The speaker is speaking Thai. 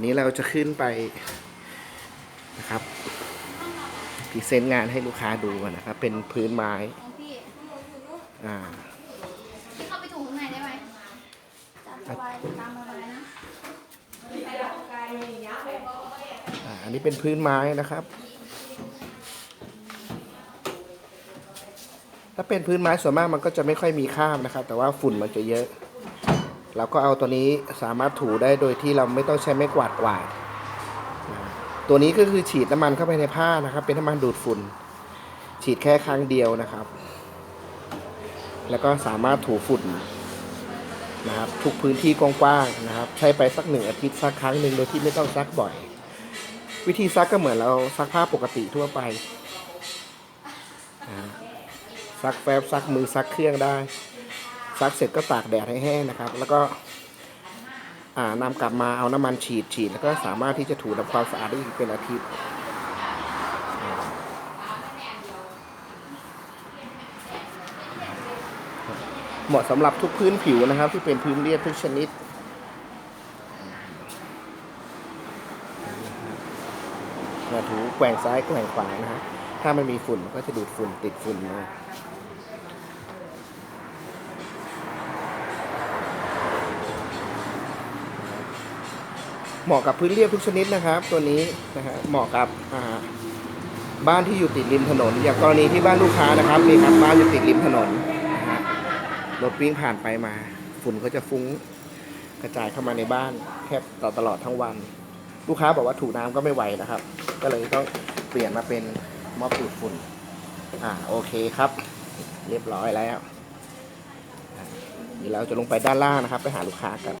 นนี้เราจะขึ้นไปนะครับพรีเซนต์งานให้ลูกค้าดูกันนะครับ เป็นพื้นไม้ของพี่อ่าพี่เข้าไปถูข้างในได้ไหมตามสบายตามสบายนะอ่าอันนี้เป็นพื้นไม้นะครับ ถ้าเป็นพื้นไม้ส่วนมากมันก็จะไม่ค่อยมีคราบนะครับ แต่ว่าฝุ่นมันจะเยอะ เราก็เอาตัวนี้สามารถถูได้โดยที่เราไม่ต้องใช้ไม้กวาดกวาดตัวนี้ก็คือฉีดน้ำมันเข้าไปในผ้านะครับ เป็นน้ำมันดูดฝุ่น ฉีดแค่ครั้งเดียวนะครับ แล้วก็สามารถถูฝุ่นนะครับ ทุกพื้นที่กว้างๆนะครับ ใช้ไปสักหนึ่งอาทิตย์สักครั้งหนึ่งโดยที่ไม่ต้องซักบ่อย วิธีซักก็เหมือนเราซักผ้าปกติทั่วไปซักแฟบซักมือซักเครื่องได้ ซักเสร็จก็ตากแดดให้แห้งนะครับ แล้วก็อ่านำกลับมาเอาน้ำมันฉีดฉีดแล้วก็สามารถที่จะถูทำความสะอาดได้อีกเป็นอาทิตย์เหมาะสำหรับทุกพื้นผิวนะครับ ที่เป็นพื้นเรียบทุกชนิดมาถูแกว่งซ้ายแกว่งขวานะฮะถ้ามันมีฝุ่นก็จะดูดฝุ่นติดฝุ่นมา เหมาะกับพื้นเรียบทุกชนิดนะครับ ตัวนี้นะฮะเหมาะกับบ้านที่อยู่ติดริมถนน อย่างกรณีที่บ้านลูกค้านะครับนี่ครับบ้านอยู่ติดริมถนนนะฮะรถวิ่งผ่านไปมา ฝุ่นก็จะฟุ้งกระจายเข้ามาในบ้านแทบตลอดทั้งวัน ลูกค้าบอกว่าถูน้ำก็ไม่ไหวนะครับ ก็เลยต้องเปลี่ยนมาเป็นมอบดูดฝุ่นอ่าโอเคครับ เรียบร้อยแล้วเดี๋ยวเราจะลงไปด้านล่างนะครับ ไปหาลูกค้ากัน